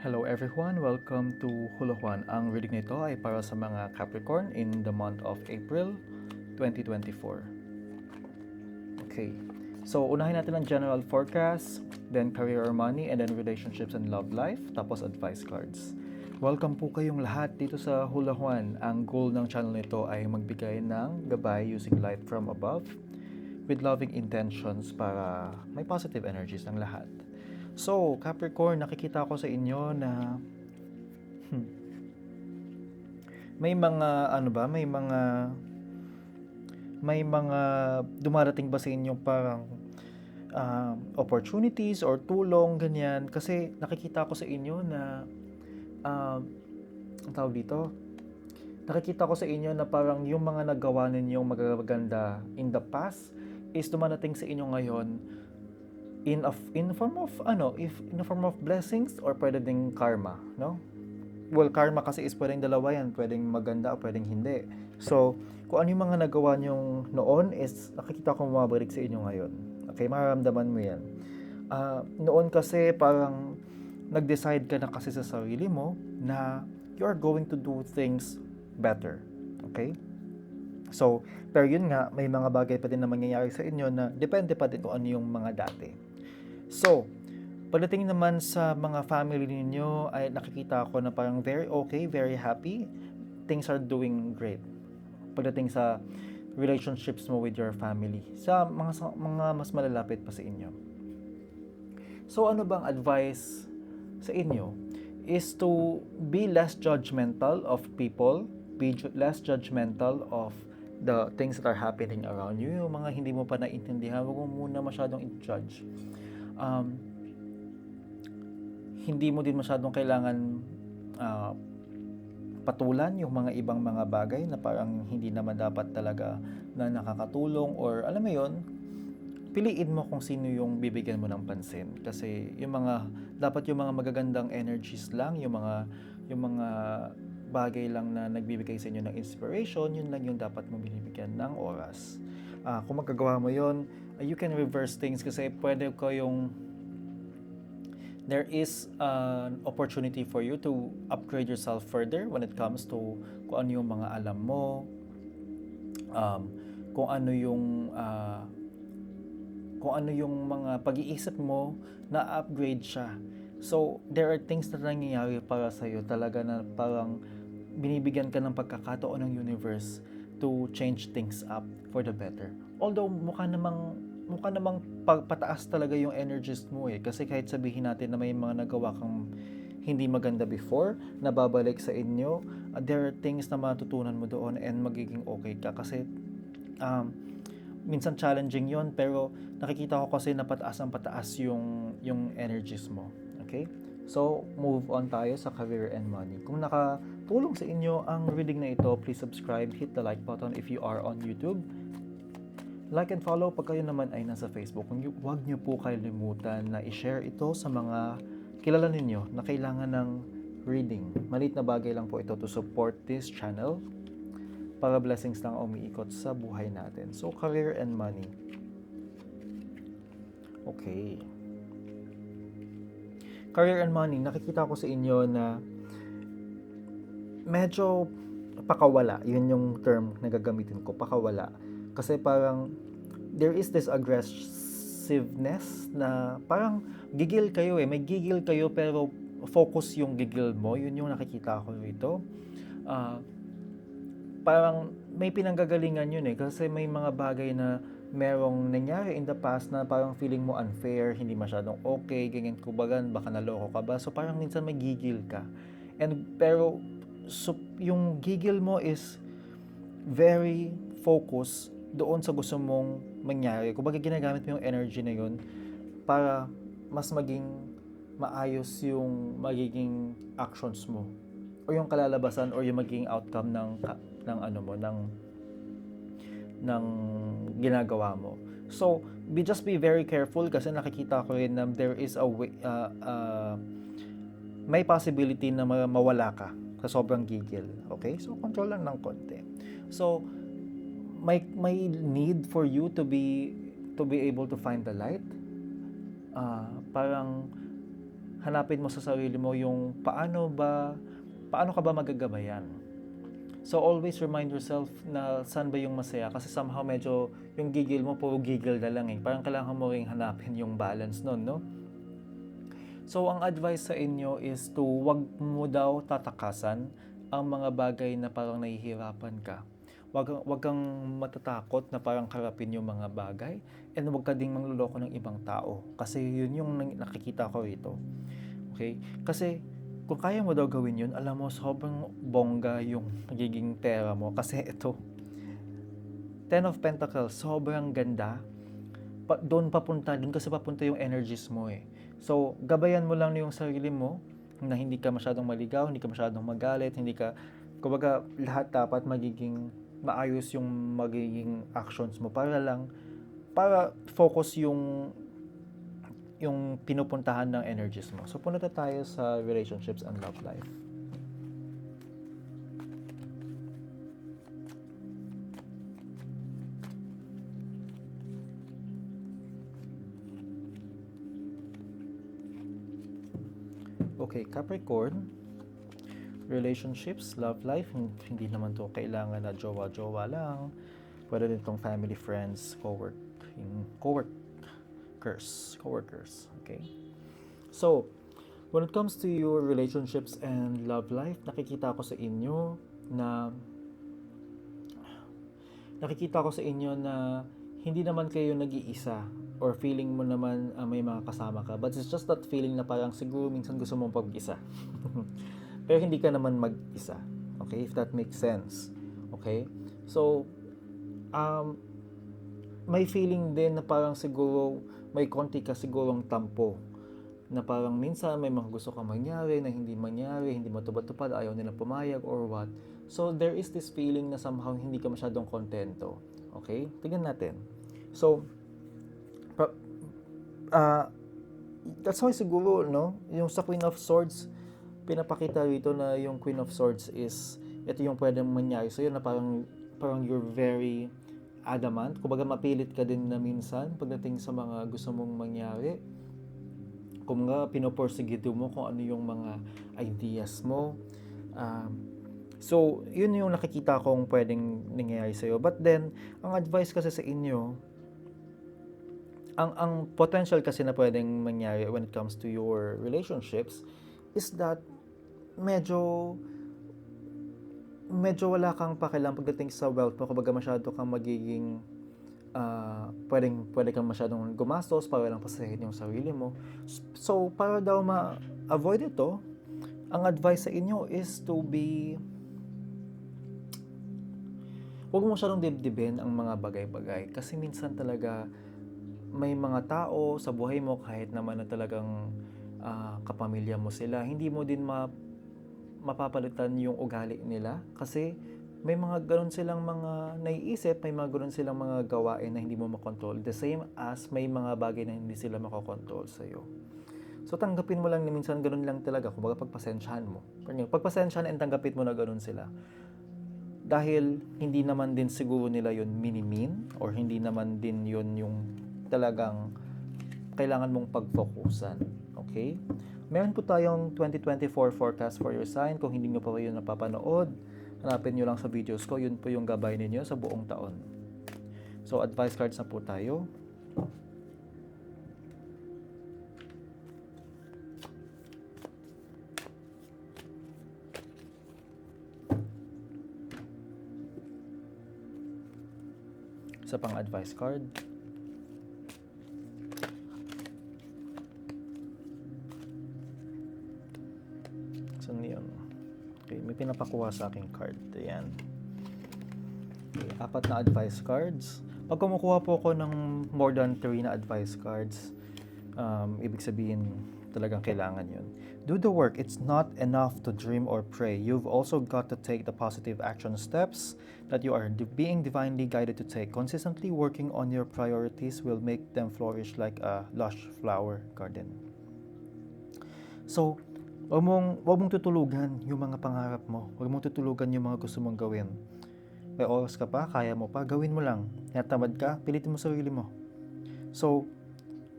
Hello everyone, welcome to Hula Juan. Ang reading nito ay para sa mga Capricorn in the month of April 2024. Okay, so unahin natin ang general forecast, then career or money, and then relationships and love life, tapos advice cards. Welcome po kayong lahat dito sa Hula Juan. Ang goal ng channel nito ay magbigay ng gabay using light from above with loving intentions para may positive energies ng lahat. So, Capricorn, nakikita ko sa inyo na hmm, may mga ano ba, may mga may mga dumarating ba sa inyo parang ah, opportunities or tulong ganyan? Kasi nakikita ko sa inyo na uh, ang tawag dito? Nakikita ko sa inyo na parang yung mga nagawa ninyong magaganda in the past is dumarating sa inyo ngayon in a, in form of ano if in form of blessings or pwede ding karma no? Well karma kasi is pwedeng dalawa yan pwedeng maganda o pwedeng hindi. So kung ano yung mga nagawa nyong noon is nakikita ko bumabalik sa inyo ngayon. Okay mararamdaman mo yan. Ah, noon kasi parang nag-decide ka na kasi sa sarili mo na you are going to do things better okay? So, pero yun nga, may mga bagay pa din na mangyayari sa inyo na depende pa din kung ano yung mga dati. So, pagdating naman sa mga family ninyo, ay nakikita ko na parang very okay, very happy. Things are doing great. Pagdating sa relationships mo with your family, sa mga, sa mga mas malalapit pa sa inyo. So, ano bang advice sa inyo? Is to be less judgmental of people, be ju- less judgmental of the things that are happening around you, yung mga hindi mo pa naintindihan, huwag mo muna masyadong i-judge. Um, hindi mo din masyadong kailangan ah, patulan yung mga ibang mga bagay na parang hindi naman dapat talaga na nakakatulong or alam mo yon piliin mo kung sino yung bibigyan mo ng pansin kasi yung mga dapat yung mga magagandang energies lang yung mga yung mga bagay lang na nagbibigay sa inyo ng inspiration, yun lang yung dapat mo binibigyan ng oras. Ah, kung magagawa mo yun, ah, you can reverse things kasi pwede ko yung there is an opportunity for you to upgrade yourself further when it comes to kung ano yung mga alam mo, um, kung ano yung ah, kung ano yung mga pag-iisip mo na upgrade siya. So, there are things na nangyayari para sa iyo talaga na parang binibigyan ka ng pagkakataon ng universe to change things up for the better. Although mukha namang mukha namang pa- pataas talaga yung energies mo eh kasi kahit sabihin natin na may mga nagawa kang hindi maganda before na babalik sa inyo, uh, there are things na matutunan mo doon and magiging okay ka kasi um, minsan challenging yon pero nakikita ko kasi na pataas ang pataas yung yung energies mo. Okay? So, move on tayo sa career and money. Kung nakatulong sa inyo ang reading na ito, please subscribe, hit the like button if you are on YouTube. Like and follow pag kayo naman ay nasa Facebook. Huwag niyo po kalimutan na i-share ito sa mga kilala ninyo na kailangan ng reading. Malit na bagay lang po ito to support this channel para blessings lang ang umiikot sa buhay natin. So, career and money. Okay. Career and money, nakikita ko sa inyo na medyo pakawala. Yun yung term na gagamitin ko, pakawala. Kasi parang there is this aggressiveness na parang gigil kayo eh. May gigil kayo pero focus yung gigil mo. Yun yung nakikita ko rito. Ah, parang may pinanggagalingan yun eh. Kasi may mga bagay na merong nangyari in the past na parang feeling mo unfair, hindi masyadong okay, ganyan kubagan, baka naloko ka ba. So parang minsan may gigil ka. And pero so, yung gigil mo is very focused doon sa gusto mong mangyari. Kung ginagamit mo yung energy na yun para mas maging maayos yung magiging actions mo o yung kalalabasan or yung magiging outcome ng ng ano mo ng ng ginagawa mo. So, be just be very careful kasi nakikita ko rin na there is a way, uh, uh, may possibility na ma- mawala ka sa sobrang gigil. Okay? So, control lang ng konti. So, may may need for you to be to be able to find the light. Ah, parang hanapin mo sa sarili mo yung paano ba paano ka ba magagabayan. So always remind yourself na saan ba yung masaya kasi somehow medyo yung gigil mo puro gigil na lang eh. Parang kailangan mo ring hanapin yung balance nun, no? So ang advice sa inyo is to wag mo daw tatakasan ang mga bagay na parang nahihirapan ka. Wag, wag kang matatakot na parang harapin yung mga bagay and wag ka ding mangluloko ng ibang tao kasi yun yung nakikita ko rito. Okay? Kasi kung kaya mo daw gawin yun, alam mo, sobrang bongga yung nagiging pera mo. Kasi ito, Ten of Pentacles, sobrang ganda. Pa, doon papunta, doon kasi papunta yung energies mo eh. So, gabayan mo lang yung sarili mo na hindi ka masyadong maligaw, hindi ka masyadong magalit, hindi ka, kumbaga, lahat dapat magiging maayos yung magiging actions mo para lang, para focus yung yung pinupuntahan ng energies mo. So, punta tayo sa relationships and love life. Okay, Capricorn, relationships, love life, hin- hindi naman to kailangan na jowa-jowa lang. Pwede din tong family, friends, co-work, co-workers, co-workers, okay? So, when it comes to your relationships and love life, nakikita ko sa inyo na nakikita ko sa inyo na hindi naman kayo nag-iisa or feeling mo naman ah, may mga kasama ka. But it's just that feeling na parang siguro minsan gusto mong pag-isa. Pero hindi ka naman mag-isa. Okay? If that makes sense. Okay? So, um, may feeling din na parang siguro may konti ka sigurong tampo na parang minsan may mga gusto ka mangyari na hindi mangyari, hindi matupad-tupad, ayaw nila pumayag or what. So, there is this feeling na somehow hindi ka masyadong kontento. Okay? Tingnan natin. So, pa- ah, that's why siguro, no? Yung sa Queen of Swords, pinapakita rito na yung Queen of Swords is, ito yung pwedeng mangyari sa'yo na parang, parang you're very adamant. Kumbaga mapilit ka din na minsan pagdating sa mga gusto mong mangyari kung nga pinoporsigido mo kung ano yung mga ideas mo. Um, so, yun yung nakikita kong pwedeng nangyayari sa'yo. But then, ang advice kasi sa inyo, ang ang potential kasi na pwedeng mangyari when it comes to your relationships is that medyo medyo wala kang pakialam pagdating sa wealth mo. Kumbaga masyado kang magiging ah, pwedeng pwede kang masyadong gumastos para lang pasahin yung sarili mo. So para daw ma-avoid ito ang advice sa inyo is to be huwag mo masyadong dibdibin ang mga bagay-bagay. Kasi minsan talaga may mga tao sa buhay mo kahit naman na talagang ah, kapamilya mo sila, hindi mo din ma mapapalitan yung ugali nila kasi may mga ganun silang mga naiisip, may mga ganun silang mga gawain na hindi mo makontrol. The same as may mga bagay na hindi sila makokontrol sa'yo. So tanggapin mo lang na minsan ganun lang talaga, kumbaga pagpasensyahan mo. Pagpasensyahan and tanggapin mo na ganun sila. Dahil hindi naman din siguro nila yun minimin or hindi naman din yun yung talagang kailangan mong pagfokusan. Okay? Meron po tayong 2024 forecast for your sign. Kung hindi nyo pa kayo napapanood, hanapin nyo lang sa videos ko. Yun po yung gabay ninyo sa buong taon. So, advice cards na po tayo. Isa pang advice card. Okay, may pinapakuha sa aking card. Ayan. Okay, apat na advice cards. Pag kumukuha po ako ng more than 3 na advice cards, um, ibig sabihin talagang kailangan yun. Do the work. It's not enough to dream or pray. You've also got to take the positive action steps that you are being divinely guided to take. Consistently working on your priorities will make them flourish like a lush flower garden. So, wag mong, wag mong tutulugan yung mga pangarap mo. Wag mong tutulugan yung mga gusto mong gawin. May oras ka pa, kaya mo pa, gawin mo lang. Tinatamad ka, pilitin mo sarili mo. So,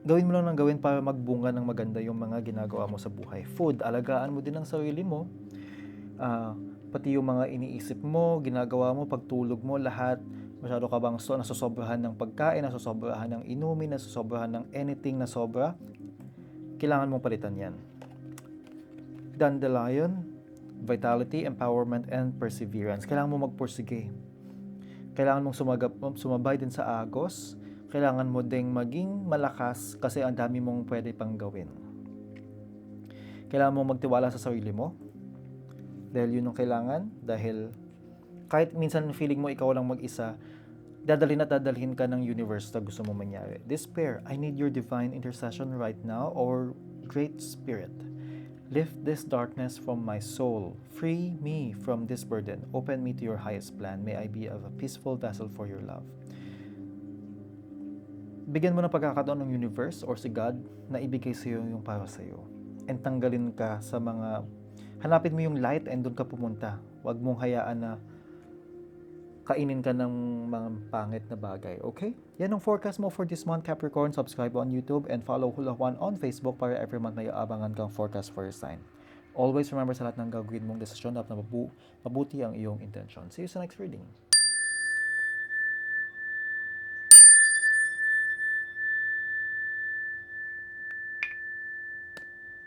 gawin mo lang ng gawin para magbunga ng maganda yung mga ginagawa mo sa buhay. Food, alagaan mo din ang sarili mo. Ah, pati yung mga iniisip mo, ginagawa mo, pagtulog mo, lahat. Masyado ka bang so, nasosobrahan ng pagkain, nasosobrahan ng inumin, nasosobrahan ng anything na sobra, kailangan mong palitan yan. Dandelion, vitality, empowerment, and perseverance. Kailangan mo magpursige. Kailangan mong sumagap, sumabay din sa agos. Kailangan mo ding maging malakas kasi ang dami mong pwede pang gawin. Kailangan mong magtiwala sa sarili mo. Dahil yun ang kailangan. Dahil kahit minsan feeling mo ikaw lang mag-isa, dadalhin at dadalhin ka ng universe na gusto mo mangyari. Despair, I need your divine intercession right now or Great Spirit. Lift this darkness from my soul. Free me from this burden. Open me to your highest plan. May I be of a peaceful vessel for your love. Bigyan mo ng pagkakataon ng universe or si God na ibigay sa iyo yung para sa iyo. And tanggalin ka sa mga... Hanapin mo yung light and doon ka pumunta. Huwag mong hayaan na kainin ka ng mga pangit na bagay. Okay? Yan ang forecast mo for this month, Capricorn. Subscribe on YouTube and follow Hula Juan on Facebook para every month may aabangan kang forecast for your sign. Always remember sa lahat ng gagawin mong desisyon dapat na mabu- mabuti ang iyong intention. See you sa next reading.